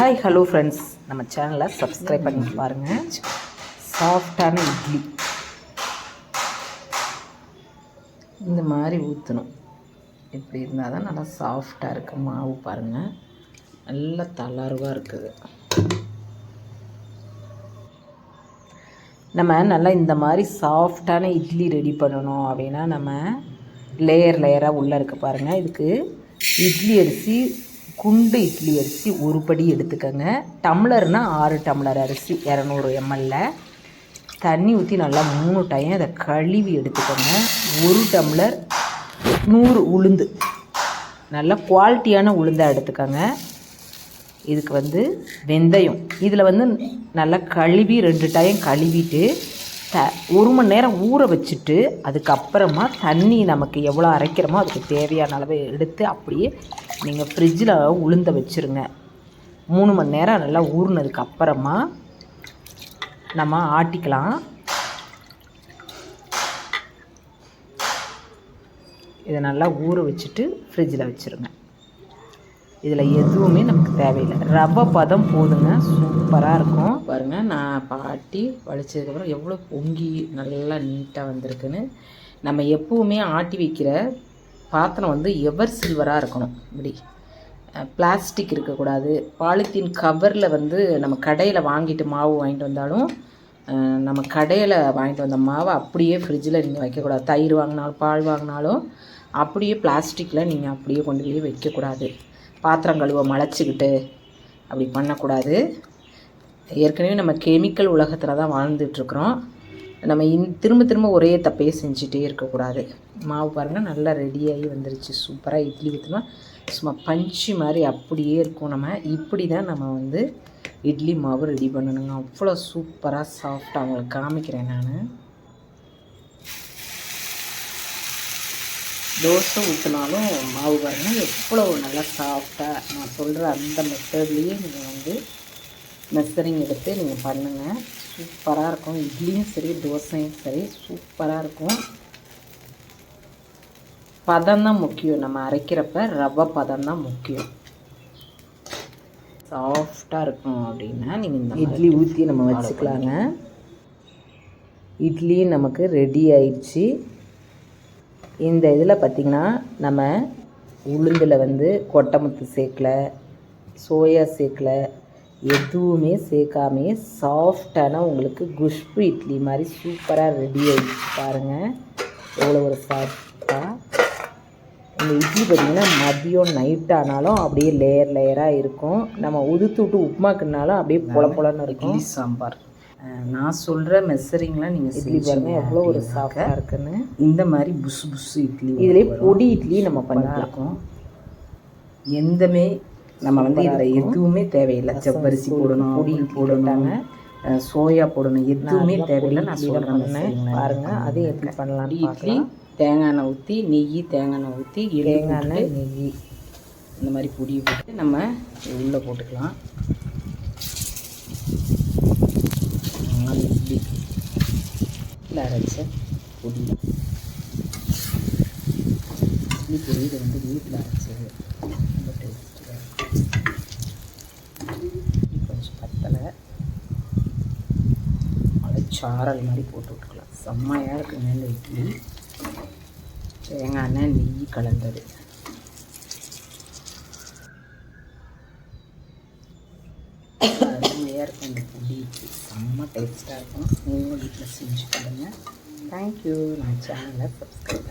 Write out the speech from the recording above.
Hi hello friends நம்ம சேனலை subscribe பண்ணிட்டு பாருங்கள் சாஃப்டான இட்லி. இந்த மாதிரி ஊற்றணும் இப்படி இருந்தால் தான் நல்லா சாஃப்டாக இருக்கு. மாவு பாருங்கள் நல்லா தளர்வாக இருக்குது. நம்ம நல்லா இந்த மாதிரி சாஃப்டான இட்லி ரெடி பண்ணணும் அப்படின்னா நம்ம லேயர் லேயராக உள்ளே இருக்க பாருங்கள் இதுக்கு இட்லி அரிசி குண்டு இட்லி அரிசி ஒரு படி எடுத்துக்கோங்க. டம்ளர்னால் ஆறு டம்ளர் அரிசி இரநூறு எம்எல்ல தண்ணி ஊற்றி நல்லா மூணு டைம் அதை கழுவி எடுத்துக்கோங்க. ஒரு டம்ளர் நூறு உளுந்து. நல்ல குவாலிட்டியான உளுந்தாக எடுத்துக்கோங்க. இதுக்கு வந்து வெந்தயம். இதில் வந்து நல்லா கழுவி ரெண்டு டைம் கழுவிட்டு த ஒரு மணி நேரம் ஊற வச்சுட்டு அதுக்கப்புறமா தண்ணி நமக்கு எவ்வளோ அரைக்கிறோமோ அதுக்கு தேவையான அளவு எடுத்து அப்படியே நீங்கள் ஃப்ரிட்ஜில் உளுந்த வச்சுருங்க. மூணு மணி நேரம் நல்லா ஊறினதுக்கு அப்புறமா நம்ம ஆட்டிக்கலாம். இதை நல்லா ஊற வச்சுட்டு ஃப்ரிட்ஜில் வச்சுருங்க. இதில் எதுவுமே நமக்கு தேவையில்லை. ரவை பதம் போதுங்க. சூப்பராக இருக்கும். பாருங்கள் நான் பாட்டி வலிச்சதுக்கப்புறம் எவ்வளோ பொங்கி நல்லா நீட்டாக வந்திருக்குன்னு. நம்ம எப்போவுமே ஆட்டி வைக்கிற பாத்திரம் வந்து எவர் சில்வராக இருக்கணும். இப்படி. பிளாஸ்டிக் இருக்கக்கூடாது. பாலித்தீன் கவரில் வந்து நம்ம கடையில் வாங்கிட்டு மாவு வாங்கிட்டு வந்தாலும் நம்ம கடையில் வாங்கிட்டு வந்த மாவை அப்படியே ஃப்ரிட்ஜில் நீங்கள் வைக்கக்கூடாது. தயிர் வாங்கினாலும் பால் வாங்கினாலும் அப்படியே பிளாஸ்டிக்கில் நீங்கள் அப்படியே கொண்டு போய் வைக்கக்கூடாது. பாத்திரம் கழுவ மலைச்சிக்கிட்டு அப்படி பண்ணக்கூடாது. ஏற்கனவே நம்ம கெமிக்கல் உலகத்தில் தான் வாழ்ந்துட்டுருக்குறோம். நம்ம இன் திரும்ப திரும்ப ஒரே தப்பையே செஞ்சுட்டே இருக்கக்கூடாது. மாவு பாருங்கள் நல்லா ரெடியாகி வந்துருச்சு. சூப்பராக இட்லி ஊற்றினா சும்மா பஞ்சு மாதிரி அப்படியே இருக்கும் நம்ம. இப்படி தான் நம்ம வந்து இட்லி மாவு ரெடி பண்ணணுங்க. அவ்வளோ சூப்பராக சாஃப்டாக அவங்களுக்கு காமிக்கிறேன் நான். தோசை ஊற்றினாலும் மாவு பாருங்கள் எவ்வளோ நல்லா சாஃப்டாக நான் சொல்கிற அந்த மெத்தட்லேயே நீங்கள் வந்து மெஷரிங் எடுத்து நீங்கள் பண்ணுங்கள் சூப்பராக இருக்கும். இட்லியும் சரி தோசையும் சரி சூப்பராக இருக்கும். பதம் தான் முக்கியம். நம்ம அரைக்கிறப்ப ரவை பதம் தான் முக்கியம். சாஃப்டாக இருக்கும் அப்படின்னா நீங்கள் இட்லி ஊற்றி நம்ம வச்சுக்கலாங்க. இட்லி நமக்கு ரெடி ஆயிடுச்சு. இந்த இதில் பார்த்திங்கன்னா நம்ம உளுந்தில் வந்து கொட்டமுத்து சேர்க்கல சோயா சேர்க்கல எதுவுமே சேர்க்காமே சாஃப்டான உங்களுக்கு குஷ்பு இட்லி மாதிரி சூப்பராக ரெடி ஆயிடுச்சு பாருங்கள் எவ்வளோ ஒரு சாஃப்டாக இந்த இட்லி பார்த்திங்கன்னா மதியம் நைட் ஆனாலும் அப்படியே லேயர் லேயராக இருக்கும். நம்ம உதுத்து விட்டு உப்புமாக்குனாலும் அப்படியே பொல பொலன்னு இருக்கும். சாம்பார். நான் சொல்கிற மெஷரிங்லாம் நீங்கள் இட்லி பாருங்கள் எவ்வளோ ஒரு சாஃப்டாக இருக்குன்னு. இந்த மாதிரி புசு புசு இட்லி இதிலே பொடி இட்லி நம்ம பண்ணிருக்கோம் எந்தமே நம்ம வந்து இதில் எதுவுமே தேவையில்லை. செவ்வரிசி போடணும் பொடி போடணுங்க சோயா போடணும். எதுவுமே தேவையில்லை. நான் சொல்கிறேன் பாருங்க அதையும் எப்படி பண்ணலாம் இட்லி தேங்காய் எண்ணெய் ஊற்றி நெய் தேங்காய் எண்ணெய் ஊற்றி தேங்காய் எண்ணெய் நெய். இந்த மாதிரி பொடியை போட்டு நம்ம உள்ளே போட்டுக்கலாம். அரைச்ச பொடி இட்லி பொடி இது வந்து வீட்டில் அரைச்சது ரொம்ப டேஸ்ட்டாக கொஞ்சம் பத்தலை. சாரல் மாதிரி போட்டு விட்டுக்கலாம். செம்மையாக இருக்குங்க இந்த இட்லி. தேங்காய் எண்ணெய் நெய் கலந்தது அருமையாக இருக்கும் இந்த பொடி இட்லி செம்ம டேஸ்ட்டாக இருக்கும். நீங்களும் வீட்டில் செஞ்சு பாருங்கள் தேங்க்யூ நான் சேனலை சப்ஸ்கிரைப்